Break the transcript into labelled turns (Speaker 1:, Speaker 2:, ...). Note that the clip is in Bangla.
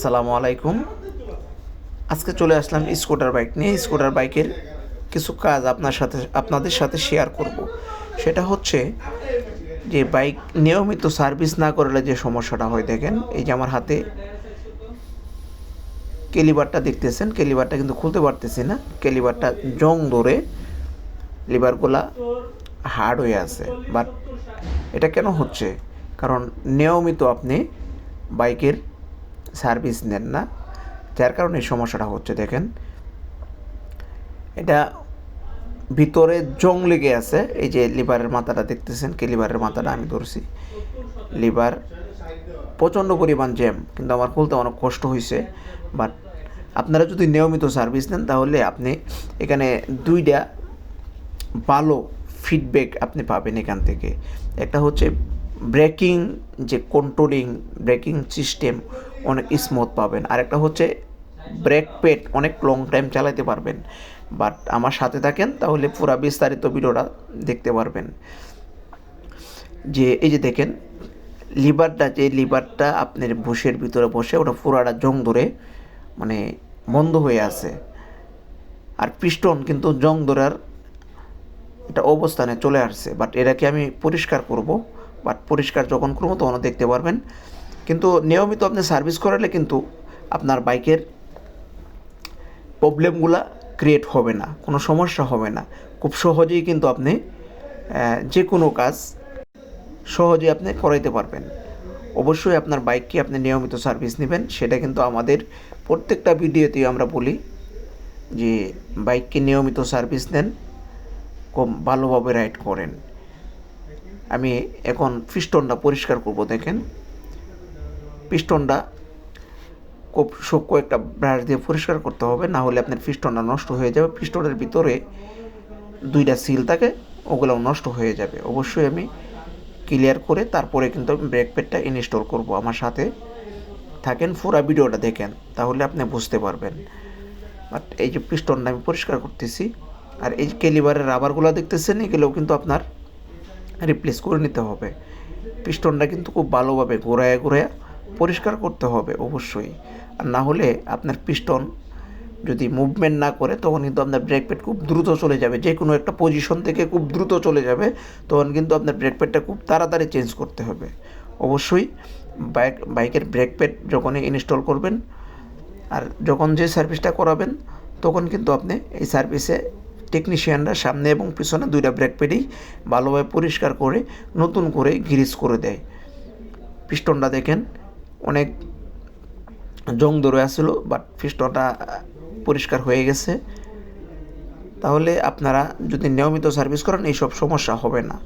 Speaker 1: আসসালামু আলাইকুম। আজকে চলে আসলাম স্কুটার বাইক নিয়ে। স্কুটার বাইকের কিছু কাজ আপনার সাথে, আপনাদের সাথে শেয়ার করব। সেটা হচ্ছে যে বাইক নিয়মিত সার্ভিস না করলে যে সমস্যাটা হয়, দেখেন, এই যে আমার হাতে কেলিবারটা দেখতেছেন কেলিবারটা কিন্তু খুলতে পারতেছি না। কেলিবারটা জং ধরে লিভারগুলা হার্ড হয়ে আছে। বাট এটা কেন হচ্ছে? কারণ নিয়মিত আপনি বাইকের সার্ভিস নেন না। যার কারণে এই সমস্যাটা হচ্ছে, দেখেন। এটা ভিতরে জং লেগে আছে। এই যে লিভারের মাথাটা দেখতেছেন, কি লিভারের মাথাটা? আমি ধরছি। লিভার প্রচণ্ড পরিমাণ জ্যাম, কিন্তু আমার খুলতে অনেক কষ্ট হয়েছে বাট আপনারা যদি নিয়মিত সার্ভিস নেন, তাহলে আপনি এখানে দুইটা ভালো ফিডব্যাক আপনি পাবেন এখান থেকে। একটা হচ্ছে ব্রেকিং যে কন্ট্রোলিং ব্রেকিং সিস্টেম অনেক স্মুথ পাবেন। আর একটা হচ্ছে ব্রেক পেট অনেক লং টাইম চালাতে পারবেন। বাট আমার সাথে থাকেন, তাহলে পুরো বিস্তারিত ভিডিওটা দেখতে পারবেন। যে, এই যে দেখেন, লিভারটা, যে লিভারটা আপনার বুশের ভিতরে বসে, ওটা পুরাটা জং ধরে মানে বন্ধ হয়ে আছে। আর পিস্টন কিন্তু জং ধরার এটা অবস্থানে চলে আসছে। বাট এটাকে আমি পরিষ্কার করব। বাট পরিষ্কার যখন করব, তখন দেখতে পারবেন কিন্তু নিয়মিত আপনি সার্ভিস করালে কিন্তু আপনার বাইকের প্রবলেমগুলা ক্রিয়েট হবে না, কোনো সমস্যা হবে না। খুব সহজেই কিন্তু আপনি যে কোনো কাজ সহজে আপনি করাইতে পারবেন। অবশ্যই আপনার বাইককে আপনি নিয়মিত সার্ভিস নেবেন, সেটা কিন্তু আমাদের প্রত্যেকটা ভিডিওতেই আমরা বলি যে বাইককে নিয়মিত সার্ভিস নেন, খুব ভালোভাবে রাইড করেন। আমি এখন পিস্টনটা পরিষ্কার করব, দেখেন। পিস্টনটা খুব সূক্ষ্ম একটা ব্রাশ দিয়ে পরিষ্কার করতে হবে, না হলে আপনার পিস্টনটা নষ্ট হয়ে যাবে। পিস্টনের ভিতরে দুইটা সিল থাকে ওগুলো নষ্ট হয়ে যাবে। অবশ্যই আমি ক্লিয়ার করে তারপরে কিন্তু আমি ব্রেক প্যাডটা ইনস্টল করব আমার সাথে। থাকেন, পুরা ভিডিওটা দেখেন, তাহলে আপনি বুঝতে পারবেন। বাট এই যে পিস্টনটা আমি পরিষ্কার করতেছি, আর এই কেলিবারের রাবারগুলো দেখতেছেন, এগুলোও কিন্তু আপনার রিপ্লেস করে নিতে হবে। পিস্টনটা কিন্তু খুব ভালোভাবে ঘোরায় ঘোরায় পরিষ্কার করতে হবে অবশ্যই। আর না হলে আপনার পিস্টন যদি মুভমেন্ট না করে, তখন কিন্তু আপনার ব্রেক প্যাড খুব দ্রুত চলে যাবে। যে কোনো একটা পজিশন থেকে খুব দ্রুত চলে যাবে, তখন কিন্তু আপনার ব্রেক প্যাডটা খুব তাড়াতাড়ি চেঞ্জ করতে হবে। অবশ্যই বাইক বাইকের ব্রেক প্যাড যখনই ইনস্টল করবেন, আর যখন যে সার্ভিসটা করাবেন, তখন কিন্তু আপনি এই সার্ভিসে টেকনিশিয়ানরা সামনে এবং পিছনে দুইটা ব্রেক ভালোভাবে পরিষ্কার করে, নতুন করে গ্রিস করে দেয়। পিস্টনটা দেখেন অনেক জং ধরে আসছিল বাট ফিস্টটা পরিষ্কার হয়ে গেছে। তাহলে আপনারা যদি নিয়মিত সার্ভিস করেন, এইসব সমস্যা হবে না।